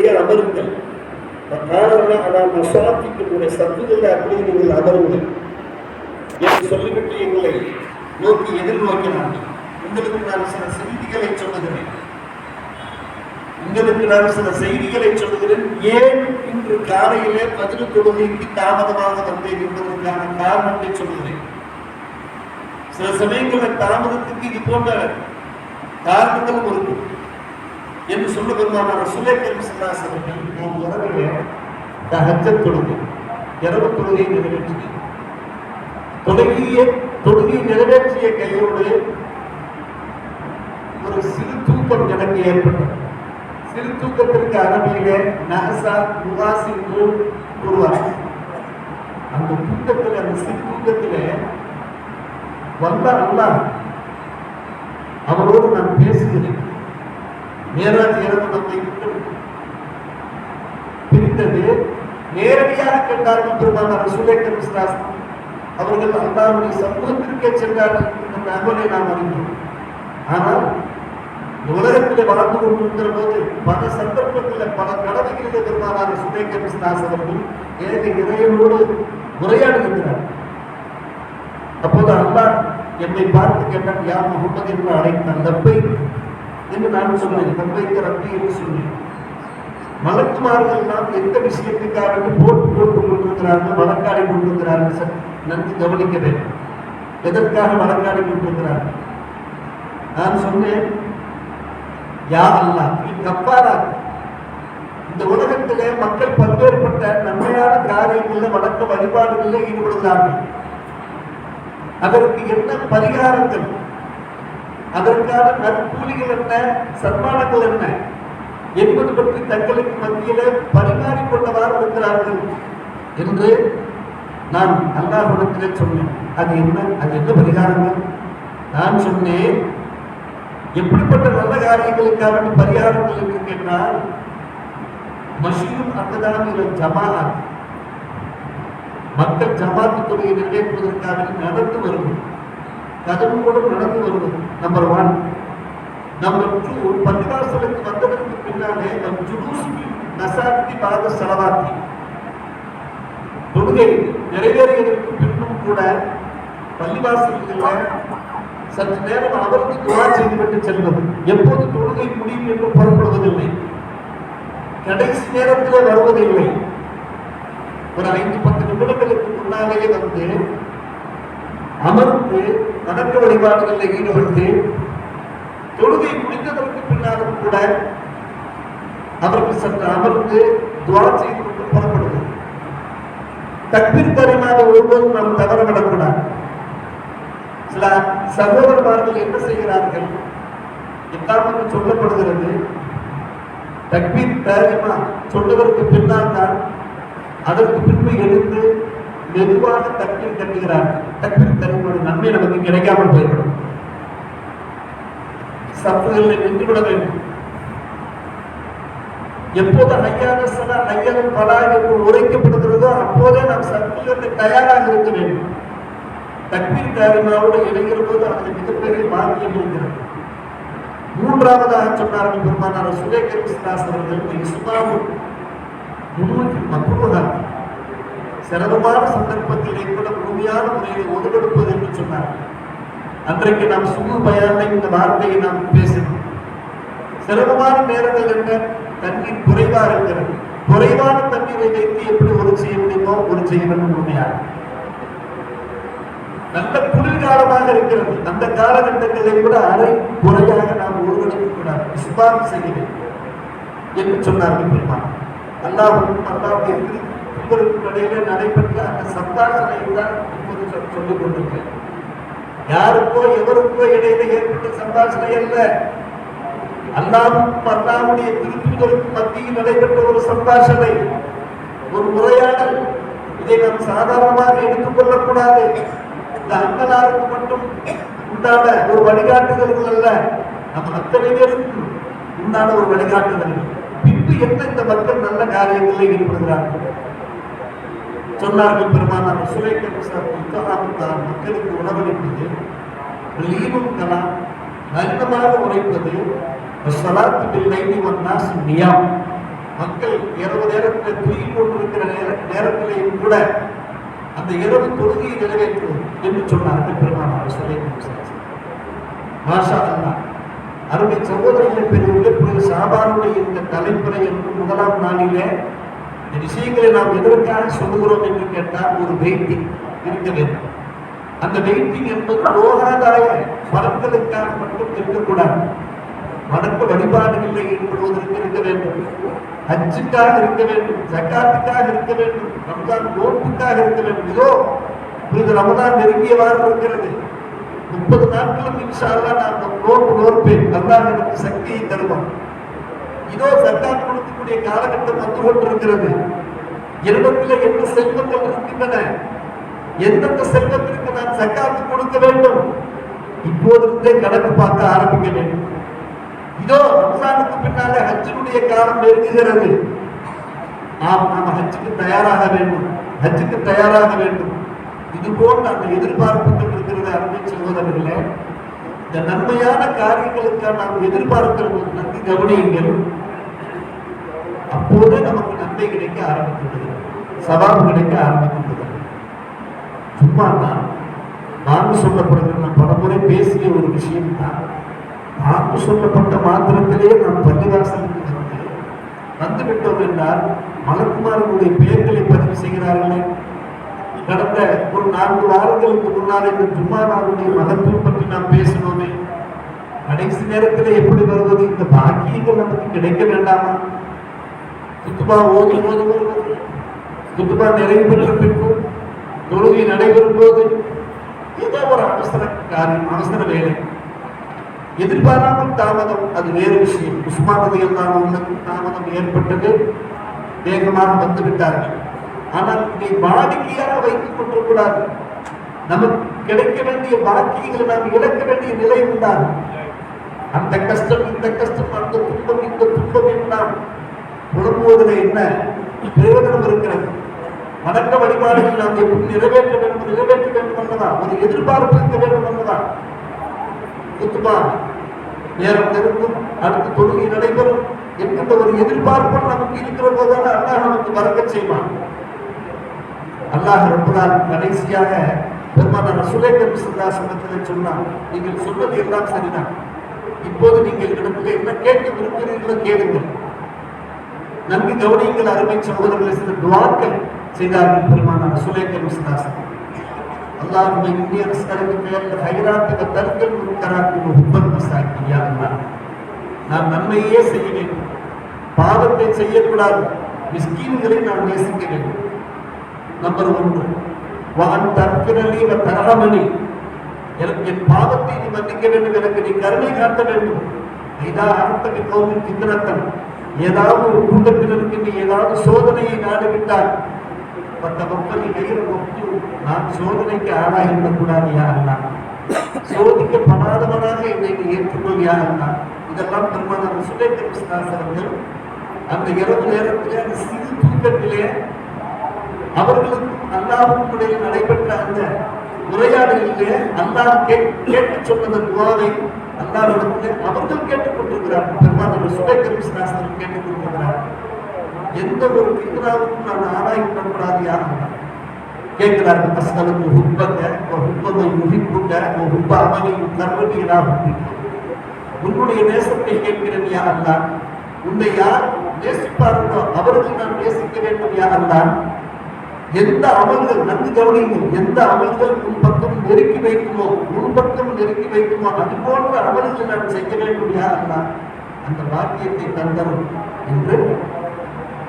அமருங்கள். காரணம் அதான் மசாத்திக்கு சத்துக்கள் அப்படியே நீங்கள் அமருங்கள். என்று சொல்லிவிட்டு எங்களை நோக்கி எதிர்நோக்க மாட்டேன் உங்களுக்கு நான் சில செய்திகளை சொல்லுகிறேன். உங்களுக்கு நான் சில செய்திகளை சொல்லுகிறேன். ஏன் இன்று காலையிலே பதில் தொழுகைக்கு தாமதமாக வந்தேன் என்பதற்கான காரணத்தை சொல்லுகிறேன். சில சமயங்களில் தாமதத்துக்கு இது போன்ற காரணங்களும் இருக்கும். என்று சொல்ல பெருமான சுலேக்கர் சில்லாஸ் அவர்கள் இரவிலே தஹஜத் தொழுகை இரவு தொழுகை நிறைவேற்றினேன் தொழுகிய தொழுகை நிறைவேற்றிய கையோடு ஒரு சிறு தூக்கம் எனக்கு ஏற்பட்டது. சிறு தூக்கத்திற்கு அரபியில நகசா முகாசி என்று கூறுவார்கள் அந்த தூக்கத்தில் அந்த சிறு தூக்கத்திலே வந்த அல்லாஹ் அவரோடு நான் பேசுகிறேன். நேராஜ் இரவு நம்மை விட்டு பிரித்தது. நேரடியாக கேட்டார்கள் பெருமான ரசூலேக்கர் விஸ்வாசம் அவர்கள் அல்லாவுடைய சமூகத்திற்கே சென்றார்கள் என்ற தகவலை நாம் அறிந்தோம் ஆனால் இந்த உலகத்திலே வாழ்ந்து கொண்டிருக்கிற போது பல சந்தர்ப்பத்தில் பல கடமைகளிலே பெருமானார் சுதேகர் விஸ்வாஸ் அவர்கள் ஏக இறைவனோடு உரையாடுகின்றார் அப்போது அல்லாஹ் என்னை பார்த்து கேட்டான் யார் முகமது என்று அழைத்தான் லப்பை என்று நான் சொன்னேன் லப்பைக்கு ரப்பி என்று சொன்னேன். மலக்குமார்கள் நாம் எந்த விஷயத்துக்காக போட்டு போட்டு கொண்டிருக்கிறார்கள் வழக்காடி கொண்டிருக்கிறார்கள் சார்? நன்கு கவனிக்க வேண்டும். எதற்காக வழக்காடி கொண்டிருக்கிறார்கள்? நான் சொன்னேன் யா அல்லா கப்பாரா இந்த உலகத்திலே மக்கள் பல்வேறுபட்ட நன்மையான காரியங்களில் வழக்க வழிபாடுகளில் ஈடுபடுகிறார்கள். அதற்கு என்ன பரிகாரங்கள்? அதற்கான நற்கூலிகள் என்ன சன்மானங்கள் என்ன? என்பது பற்றி தங்களுக்கு மத்தியில பரிமாறிக்கொண்டவாறு இருக்கிறார்கள் என்று நான் அல்லாஹிடத்திலே சொன்னேன். அது என்ன? அது என்ன பரிகாரங்கள்? நான் சொன்னேன் எப்படிப்பட்ட நல்ல காரியங்களுக்கான பரிகாரங்கள் என்று கேட்டால் மஷீரும் அங்கதான ஜமாத் மக்கள் ஜமாத்து தொகையை நிறைவேற்றுவதற்காக நடந்து வருவது கதவு கூட நடந்து வருவது. நம்பர் ஒன் நம்பர் டூ பள்ளிவாசலுக்கு வந்ததற்கு பின்னாலே நம் ஜுலூசி நசாத்தி பாத செலவாத்தி தொழுகை நிறைவேறியதற்கு பின்னும் கூட பள்ளிவாசல்களில் சற்று நேரம் அவருக்கு துவா செய்துவிட்டு செல்வது. எப்போது தொழுகை முடியும் என்று புறப்படுவதில்லை. கடைசி நேரத்தில் வருவதில்லை. ஒரு ஐந்து பத்து நிமிடங்களுக்கு முன்னாலேயே வந்து அமர்ந்து வணக்க வழிபாடுகளில் ஈடுபட்டு தொழுகை முடிந்ததற்கு பின்னாலும் கூட அவருக்கு சற்று அமர்ந்து துவா செய்து கொண்டு புறப்படுவது தக்பீர் தரிமாத ஒருவரும் நாம் தவறவிடக்கூடாது சில சகோதரமார்கள் என்ன செய்கிறார்கள்? இக்காமத்து சொல்லப்படுகிறது? தக்பீர் தரிமா சொன்னதற்கு பின்னால் தான் அதற்கு பின்பு எழுந்து மெதுவாக தக்பீர் கட்டுகிறார். தக்பீர் தரிமான நன்மை நமக்கு கிடைக்காமல் போய்விடும். சப்புகளில் நின்றுவிட வேண்டும். எப்போது ஐயான சலா ஐயனும் பலா என்று உரைக்கப்படுகிறதோ அப்போதே நாம் சத்துகளுக்கு தயாராக இருக்க வேண்டும். தக்பீர் தாரிமாவோடு இணைகிற போது அதில் மிகப்பெரிய பாக்கியம் இருக்கிறது. மூன்றாவதாக சொன்னார்கள் பெருமானார் சுலேகர் விஸ்வாஸ் அவர்கள் இஸ்லாமு முன்னூற்றி மக்குருகா சிரமமான சந்தர்ப்பத்திலே கூட முழுமையான முறையில் ஒதுக்கெடுப்பது என்று சொன்னார். அன்றைக்கு நாம் சுகு பயானை இந்த வார்த்தையை நாம் பேசினோம். சிரமமான நேரங்கள் என்ன? தண்ணீர் குறைவா இருக்கிறது. குறைவான தண்ணீரை வைத்து எப்படி ஒரு செய்ய முடியுமோ ஒரு செய்ய வேண்டும் உண்மையாக. நல்ல குளிர்காலமாக இருக்கிறது. அந்த காலகட்டங்களை கூட அரை குறையாக நாம் ஒருங்கிணைக்க கூடாது இஸ்லாம் செய்ய வேண்டும் என்று சொன்னார்கள் பெருமான் அல்லாஹும் அல்லாவுடைய உங்களுக்கு இடையில நடைபெற்ற அந்த சந்தாசனை தான் இப்போது சொ- சொல்லிக் கொண்டிருக்கிறேன். யாருக்கோ எவருக்கோ இடையில ஏற்பட்ட சந்தாசனை அல்ல. அல்லாவும் அல்லாவுடைய திருத்துதலுக்கு மத்தியில் நடைபெற்ற ஒரு சந்தாசனை ஒரு உரையாடல். இதை நாம் சாதாரணமாக எடுத்துக் கொள்ளக்கூடாது. இந்த அங்கலாருக்கு மட்டும் உண்டான ஒரு வழிகாட்டுதல்கள் அல்ல. நம்ம அத்தனை பேருக்கும் உண்டான ஒரு வழிகாட்டுதல் பின்பு என்ன இந்த மக்கள் நல்ல காரியங்களில் ஈடுபடுகிறார்கள் சொன்னார்கள் பெருமானார் சுரேக்கர் புத்தகாமத்தான் மக்களுக்கு உணவளிப்பது லீவும் கலாம் நல்லமாக உரைப்பது சலாத்து பில்லைனி வன்னாஸ் நியாம். மக்கள் இரவு நேரத்தில் தூங்கி கொண்டிருக்கிற நேர நேரத்திலேயும் கூட அந்த இரவு தொழுகையை நிறைவேற்றுவோம் என்று சொன்னார்கள் பெருமானார் சொல்லி மாஷா அல்லா அருமை சகோதரியின் பிறகு சாபானுடைய இந்த தலைமுறை என்று முதலாம் நாளிலே இந்த விஷயங்களை நாம் எதற்காக சொல்லுகிறோம் என்று கேட்டால் ஒரு வெயிட்டிங் இருக்க வேண்டும். அந்த வெயிட்டிங் என்பது லோகாதாய மரங்களுக்காக மட்டும் இருக்கக்கூடாது. வணக்க வழிபாடுகளில் ஈடுபடுவதற்கு இருக்க வேண்டும். அச்சுக்காக இருக்க வேண்டும் ஜக்காத்துக்காக இருக்க வேண்டும் ரமதான் நோன்புக்காக இருக்க வேண்டும். இதோ புனித ரமதான் நெருங்கியவாறு இருக்கிறது. முப்பது நாட்களும் இன்ஷா அல்லாஹ் நான் நோன்பு நோற்பேன். நல்லா எனக்கு சக்தியை தருவான். இதோ சர்க்கார் கொடுக்கக்கூடிய காலகட்டம் வந்து கொண்டிருக்கிறது. என்னிடத்தில் என்ன செல்வங்கள் இருக்கின்றன. எந்தெந்த செல்வத்திற்கு நான் சக்காத்து கொடுக்க வேண்டும்? இப்போதிருந்தே கணக்கு பார்க்க ஆரம்பிக்க வேண்டும் இதோ ரம்சானுக்கு பின்னாலே ஹஜ்ஜினுடைய காலம் நெருங்குகிறது. நாம் நாம் ஹஜ்ஜுக்கு தயாராக வேண்டும். ஹஜ்ஜுக்கு தயாராக வேண்டும். இது போன்ற அந்த எதிர்பார்ப்புகள் இருக்கிறது அருமை சகோதரர்களே. இந்த நன்மையான காரியங்களுக்காக நாம் எதிர்பார்க்கிறது நன்கு கவனியுங்கள். அப்போதே நமக்கு நன்மை கிடைக்க ஆரம்பித்துள்ளது. சவாபு கிடைக்க ஆரம்பித்துள்ளது. சும்மா தான் நான் சொல்லப்படுகிற நான் பலமுறை பேசிய ஒரு விஷயம் தான் நான் சொல்லப்பட்ட மாத்திரத்திலேயே நாம் பள்ளிவாசலுக்கு வந்து வந்து என்றால் மலக்குமாரனுடைய பெயர்களை பதிவு செய்கிறார்களே? கடந்த ஒரு நான்கு வாரங்களுக்கு முன்னால் இந்த ஜும்மானாவுடைய மகத்துவம் பற்றி நாம் பேசணுமே கடைசி நேரத்தில் எப்படி வருவது? இந்த பாக்கியங்கள் நமக்கு கிடைக்க வேண்டாமா? குத்துபா ஓதி ஓதி குத்துபா நிறைவு பெற்ற தொழுகை நடைபெறும் போது ஏதோ ஒரு அவசர காரியம் அவசர வேலை. எதிர்பாராமல் தாமதம் அது வேறு விஷயம். உஸ்மானது எல்லாம் தாமதம் ஏற்பட்டது. வேகமாக வந்துவிட்டார்கள் ஆனால் இதை வாடிக்கையாக வைத்துக் கொண்டிருக்கூடாது நமக்கு கிடைக்க வேண்டிய பாக்கியங்களை நாம் இழக்க வேண்டிய நிலை உண்டாகும். அந்த கஷ்டம் இந்த கஷ்டம் அந்த துன்பம் இந்த துன்பம் எல்லாம் விரும்புவதில் என்ன? பிரயோஜனம் இருக்கிறது. வணக்க வழிபாடுகள் நாம் எப்படி நிறைவேற்ற வேண்டும் நிறைவேற்ற வேண்டும் என்பதா? ஒரு எதிர்பார்ப்பு இருக்க வேண்டும் என்பதா? குத்துமா நேரம் நெருங்கும் அடுத்து தொழுகை நடைபெறும் என்கின்ற ஒரு எதிர்பார்ப்பு நமக்கு இருக்கிற போதான அல்லாஹ் நமக்கு வரக்க செய்வான். அல்லாஹ் ரப்பலால் கடைசியாக பெருமான ரசுலேக்கர் சுல்லாசனத்தில் சொன்னான் நீங்கள் சொன்னது எல்லாம் சரிதான். இப்போது நீங்கள் இடத்துல என்ன கேட்க விரும்புகிறீர்களோ கேளுங்கள். நன்கு கவனியுங்கள் அருமை சகோதரர்களை சில துவாக்கள் செய்தார்கள் பெருமான ரசுலேக்கர் முஸ்தாஸ். அல்லாஹ் இந்திய அரசுக்கு பெயரில் ஹைராத்துக்கு தருக்கள் முன்கராக்கு ஹுப்பன் சாக்கியா அல்லாஹ் நாம் நன்மையே செய்ய வேண்டும். பாவத்தை செய்யக்கூடாது. மிஸ்கீன்களை நாம் நேசிக்க வேண்டும். நம்பர் ஒன்று வான் தற்பிரலி தரகமணி எனக்கு என் பாவத்தை நீ மன்னிக்க வேண்டும் எனக்கு நீ கருணை காட்ட வேண்டும். இதா அர்த்தக கோவில் திந்திரத்தன் ஏதாவது ஒரு கூட்டத்தில் இருக்கின்ற ஏதாவது சோதனையை நாடுவிட்டால் மற்ற மக்களை கையில் ஒப்பு நான் சோதனைக்கு ஆளாகிவிடக்கூடாது யாருன்னா சோதிக்கப்படாதவனாக என்னை ஏற்றுக்கொள் யாருன்னா இதெல்லாம் பெருமான சுலேக்கர் விஸ்வாசர்கள் அந்த இரவு நேரத்திலே அந்த சிறு தூக்கத்திலே அவர்களுக்கும் அல்லாவுக்கும் நடைபெற்ற அந்த உரையாடலிலே அல்லாஹ் கேட்டு சொன்னதன் துவாவை அல்லாவிடத்திலே அவர்கள் கேட்டுக் கொண்டிருக்கிறார்கள் பெருமான சுலேக்கர் விஸ்வாசர்கள் கேட்டுக் கொண்டிருக்கிறார்கள் எந்த ஒரு பித்ராவுக்கும் நான் ஆராய் விடக்கூடாது யாரும் கேட்கிறார்கள் அஸ்தலுக்கு ஹுப்பங்க ஹுப்பமை முகிப்புங்க ஹுப்ப அமலை கர்வனியனா உன்னுடைய நேசத்தை கேட்கிறேன் யா அல்லா உன்னை யார் நேசிப்பார்களோ அவர்கள் நான் நேசிக்க வேண்டும் யா அல்லா எந்த அமல்கள் நன்கு கவனியுங்கள். எந்த அமல்கள் உன் நெருக்கி வைக்குமோ முன்பக்கம் நெருக்கி வைக்குமோ அது போன்ற அமல்கள் நான் செய்ய வேண்டும் அல்லா? அந்த பாக்கியத்தை தந்தரும் என்று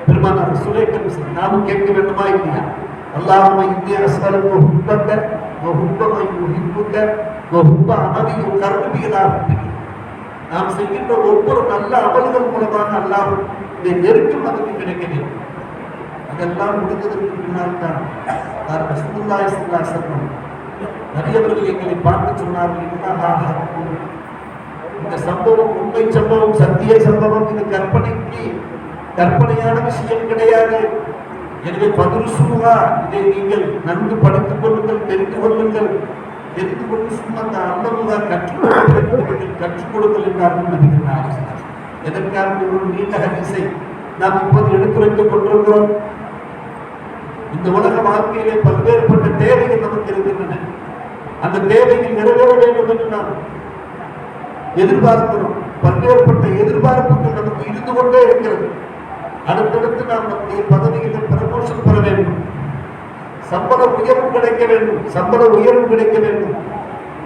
பெருமானார் சுலேக்கன் நாமும் கேட்க வேண்டுமா இல்லையா? அல்லாஹும இந்திய அஸ்கலுக்கு ஹுப்பக்க ஹுப்பமை ஹிப்புக்க ஹுப்ப அமதியும் கருவிகளாக நாம் செய்கின்ற ஒவ்வொரு நல்ல அமல்கள் மூலமாக அல்லாஹ் இந்த நெருக்கம் நமக்கு கிடைக்க வேண்டும். இதெல்லாம் முடிந்ததற்கு பின்னால் தான் நான் ரசூலுல்லாஹி ஸல்லல்லாஹு அலைஹி நபியவர்கள் எங்களை பார்த்து சொன்னார்கள் இன்னஹா இந்த சம்பவம் உண்மை சம்பவம் சத்திய சம்பவம் இது கற்பனைக்கு கற்பனையான விஷயம் கிடையாது. எனவே பதுருசுவா இதை நீங்கள் நன்கு படித்துக் கொள்ளுங்கள் தெரிந்து கொள்ளுங்கள். தெரிந்து கொண்டு சும்மா அந்த அல்லமுகா கற்றுக் கொடுங்கள் கற்றுக் கொடுங்கள் என்றார்கள் நபிகள் எதற்காக? ஒரு நீண்ட ஹரிசை நாம் இப்போது எடுத்துரைத்துக் கொண்டிருக்கிறோம். இந்த உலக வாழ்க்கையிலே பல்வேறுபட்ட தேவைகள் நமக்கு இருக்கின்றன. அந்த தேவைகள் நிறைவேற வேண்டும் என்று நாம் எதிர்பார்க்கிறோம். பல்வேறுபட்ட எதிர்பார்ப்புகள் நமக்கு இருந்து கொண்டே இருக்கிறது. அடுத்தடுத்து நாம் நம்முடைய பதவிகளில் பிரமோஷன் பெற வேண்டும். சம்பள உயர்வு கிடைக்க வேண்டும். சம்பள உயர்வு கிடைக்க வேண்டும்.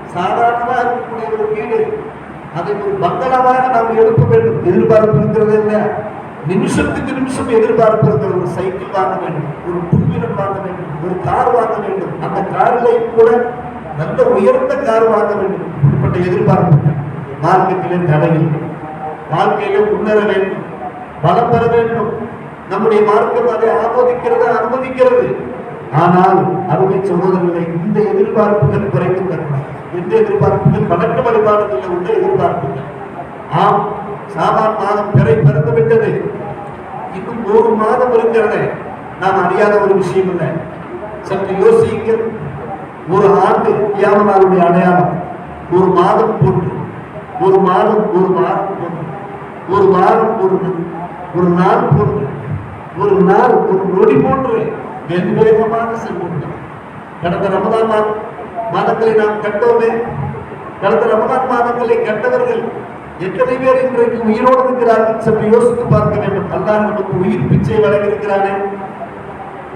சாதாரணமாக இருக்கக்கூடிய ஒரு வீடு அதை ஒரு பங்களாவாக நாம் எழுப்ப வேண்டும். எதிர்பார்ப்பு இருக்கிறது இல்லை நிமிஷத்துக்கு நிமிஷம் எதிர்பார்க்கிறது ஒரு சைக்கிள் வாங்க வேண்டும் ஒரு டூவீலர் வாங்க வேண்டும் ஒரு கார் வாங்க வேண்டும். அந்த காரிலே கூட நல்ல உயர்ந்த கார் வாங்க வேண்டும். இப்படிப்பட்ட எதிர்பார்ப்பு மார்க்கத்திலே தடையில் வாழ்க்கையிலே முன்னேற வேண்டும் பலம் பெற வேண்டும். நம்முடைய மார்க்கம் அதை ஆமோதிக்கிறது அனுமதிக்கிறது. ஆனால் அருமை சகோதரர்களை இந்த எதிர்பார்ப்புகள் குறைக்கின்றன எந்த எதிர்பார்ப்புகள் வணக்க வழிபாடுகளில் உள்ள எதிர்பார்ப்புகள்? ஆம் சாமான் மாதம் பிறை பிறந்து விட்டது ஒரு மாதம் இருக்கிறது நாம் அறியாத ஒரு விஷயம் இல்லை. சற்று யோசியுங்கள். ஒரு ஆண்டு கியாமனாருடைய அடையாளம். ஒரு மாதம் போன்று ஒரு மாதம் ஒரு மாதம் போன்று ஒரு வாரம் ஒரு ஒரு நாள் போன்று ஒரு நாள் ஒரு நொடி போன்று வெகு வேகமாக செல்கின்றோம் கடந்த ரமதான் மாதம் மாதங்களை நாம் கண்டோமே. கடந்த ரமதான் மாதங்களை கண்டவர்கள் எத்தனை பேர் இன்றைக்கு உயிரோடு இருக்கிறார்கள் சற்று யோசித்து பார்க்க வேண்டும். அல்லாஹ் நமக்கு உயிர் பிச்சை வழங்கியிருக்கிறானே.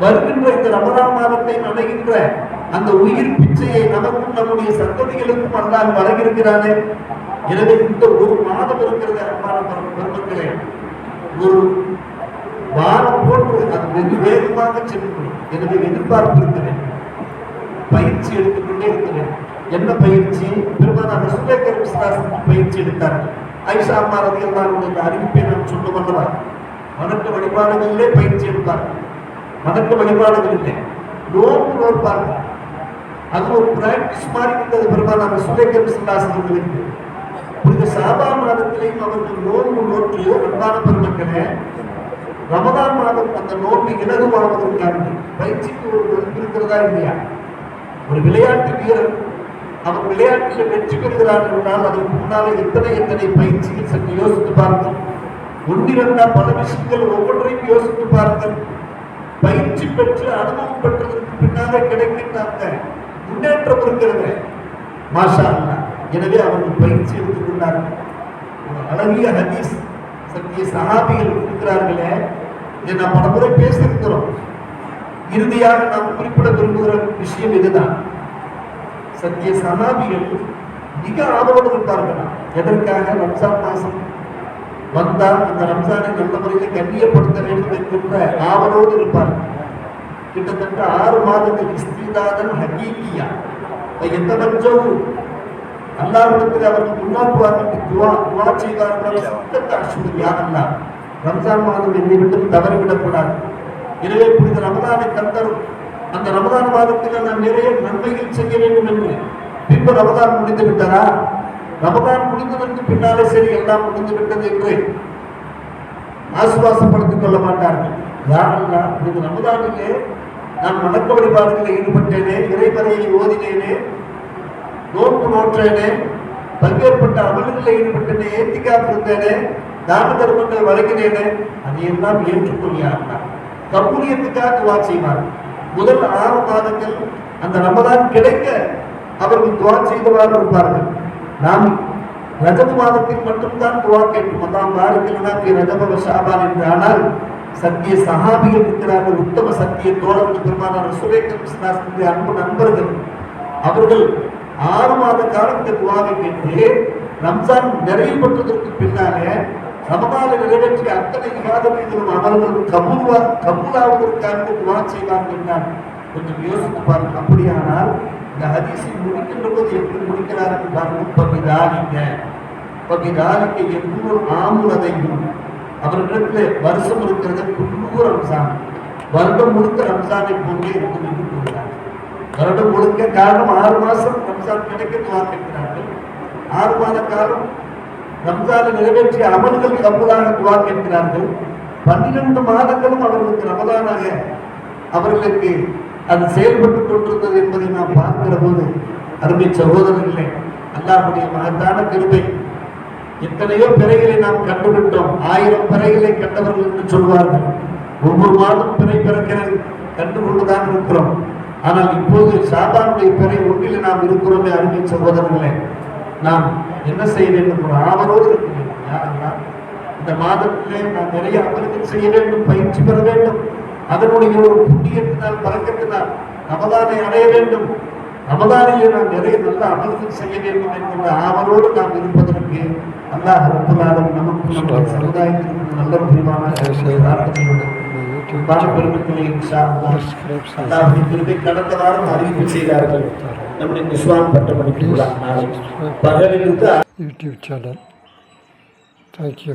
வருகின்ற இந்த ரமதான் மாதத்தை அடைகின்ற அந்த உயிர் பிச்சையை நமக்கும் நம்முடைய சந்ததிகளுக்கும் அல்லாஹ் வழங்கியிருக்கிறானே. எனவே இந்த ஒரு மாதம் இருக்கிறது அன்பான பெருமக்களே. ஒரு வாரம் போன்று அது வெகு வேகமாக சென்று எனவே எதிர்பார்ப்பு இருக்கிறேன் பயிற்சி எடுத்துக்கொண்டே இருக்கிறேன். என்ன பயிற்சி? பெருமானார் சுலேகர் விசுவாசத்துக்கு பயிற்சி எடுத்தார்கள் ஐஷா அம்மா தான் இந்த அறிவிப்பை நான் சொல்ல வல்லவர் வணக்க வழிபாடுகளிலே பயிற்சி எடுத்தார்கள் வணக்க வழிபாடுகளிலே நோன்பு நோற்பார்கள் அது ஒரு பிராக்டிஸ் மாதிரி இருந்தது பெருமானார் சுலேகர் விசுவாசம் அவர்களுக்கு புனித சாபா மாதத்திலேயும் அவர்கள் நோன்பு நோற்று அன்பான பெருமக்களே ரமதான் மாதம் அந்த நோன்பு இலகுவாவதற்கான பயிற்சிக்கு ஒரு இருக்கிறதா இல்லையா? ஒரு விளையாட்டு வீரர் அவன் விளையாட்டில் வெற்றி பெறுகிறான் என்றால் அதற்கு முன்னால் எத்தனை எத்தனை பயிற்சிகள் சற்று யோசித்து பாருங்கள். ஒன்றிரண்டா பல விஷயங்கள் ஒவ்வொன்றையும் யோசித்து பாருங்கள். பயிற்சி பெற்று அனுபவம் பெற்றதற்கு பின்னாலே கிடைக்கின்ற அந்த முன்னேற்றம் இருக்கிறது. மாஷா எனவே அவர்கள் பயிற்சி எடுத்துக்கொண்டார்கள் ஒரு அழகிய ஹதீஸ் சத்திய சகாபிகள் இருக்கிறார்களே இதை நாம் பலமுறை பேசியிருக்கிறோம். இறுதியாக நாம் குறிப்பிட விரும்புகிற விஷயம் இதுதான். சத்திய சஹாபிகள் மிக ஆதரவோடு இருப்பார்கள் எதற்காக? ரம்ஜான் மாசம் வந்தால் அந்த ரம்ஜானை நல்ல முறையில் கண்ணியப்படுத்த வேண்டும் என்கின்ற ஆவலோடு இருப்பார்கள். கிட்டத்தட்ட ஆறு மாதங்கள் இஸ்திதாதன் ஹக்கீக்கியா எந்த பஞ்சமும் அல்லாவிடத்தில் அவர்கள் முன்னாக்குவார்கள். துவா துவா செய்வார்கள். சுத்தத்தை அசுவது யாரெல்லாம் ரம்ஜான் மாதம் என்னை விட்டு தவறிவிடக்கூடாது எனவே புனித ரமதானை தந்தரும் அந்த ரமதான் மாதத்தில் நான் நிறைய நன்மைகள் செய்ய வேண்டும் என்று பின்பு ரமதான் முடிந்து விட்டாரா ரமதான் முடிந்ததற்கு பின்னாலே சரி எல்லாம் முடிந்து விட்டது என்று ஆசுவாசப்படுத்திக் கொள்ள மாட்டார்கள். யாரெல்லாம் இந்த ரமதானிலே நான் வணக்க வழிபாடுகளில் ஈடுபட்டேனே இறைமறையை ஓதினேனே நோன்பு நோற்றேனே பல்வேறுபட்ட அமல்களில் ஈடுபட்டேனே ஏத்திக்காப்பு இருந்தேனே தான தர்மங்கள் வழங்கினேனே அதையெல்லாம் ஏற்றுக்கொள்கிறார்கள் கம்பூரியத்துக்காக துவா செய்வார் முதல் ஆறு மாதங்கள் அந்த ரமதான் கிடைக்க அவர்கள் துவா செய்தவாறு இருப்பார்கள். நாம் ரஜப மாதத்தில் மட்டும்தான் துவா கேட்கும் அதான் பாருங்கள் ரஜப ஷாபான் என்று ஆனால் சத்திய சகாபிகள் இருக்கிறார்கள். உத்தம சத்திய தோழர்கள் பெருமானார் சுரேக்கர் அன்பு நண்பர்கள். அவர்கள் ஆறு மாத காலம் துவாவை கேட்டு ரம்ஜான் நிறைவுபட்டதற்கு பின்னாலே ரமதான நிறைவேற்றிய அத்தனை விவாதங்களும் அவர்களும் கபூலா கபூலாவதற்காக துவா செய்வார்கள் என்றால் கொஞ்சம் யோசித்து பாருங்கள் அப்படியானால் இந்த ஹதீஸை முடிக்கின்ற போது எப்படி என்று பாருங்கள் பபிதாலிங்க பபிதாலிக்க எவ்வளவு ஆமுலதையும் அவர்களிடத்துல வருஷம் இருக்கிறது குன்னூர் ரம்சான் வருடம் முழுக்க ரம்சானை போன்றே இருக்கும் என்று கூறுகிறார். வருடம் முழுக்க காரணம் ஆறு மாசம் ரம்சான் கிடைக்க துவா கேட்கிறார்கள் ஆறு மாத காலம் ரம்ஜானை நிறைவேற்றிய அமல்கள் கபூலாக துவா கேட்கிறார்கள். பன்னிரண்டு மாதங்களும் அவர்களுக்கு ரமதானாக அவர்களுக்கு அது செயல்பட்டுக் கொண்டிருந்தது என்பதை நாம் பார்க்கிற போது அருமை சகோதரர்களே அல்லாஹுடைய மகத்தான கிருபை. எத்தனையோ பிறைகளை நாம் கண்டுவிட்டோம். ஆயிரம் பிறைகளை கண்டவர்கள் என்று சொல்வார்கள். ஒவ்வொரு மாதம் பிறை பிறக்கிறது. கண்டுகொண்டுதான் இருக்கிறோம். ஆனால் இப்போது சாதாரண பிறை ஒன்றில் நாம் இருக்கிறோமே அருமை சகோதரர்களே. நாம் என்ன செய்ய வேண்டும் ஒரு ஆவலோடு இருக்க வேண்டும் யா அல்லாஹ், இந்த மாதத்திலே நான் நிறைய அமல்கள் செய்ய வேண்டும் பயிற்சி பெற வேண்டும். அதனுடைய ஒரு புண்ணியத்தினால் பறக்கத்தினால் ரமதானை அடைய வேண்டும். ரமதானிலே நாம் நிறைய நல்ல அமல்கள் செய்ய வேண்டும் என்கின்ற ஆவலோடு நாம் இருப்பதற்கு அல்லாஹ் ரப்பல் ஆலமீன் நமக்கு நம்முடைய சமுதாயத்திற்கு நல்ல புரிவான பிரார்த்தனையோடு பான பெருமக்களே கடந்த வாரம் அறிவிப்பு செய்தார்கள். நம்முடைய நிஸ்வான் பட்டமளிப்பு விழா நாளை பகலிலிருந்து யூடியூப் சேனல் தேங்க்யூ.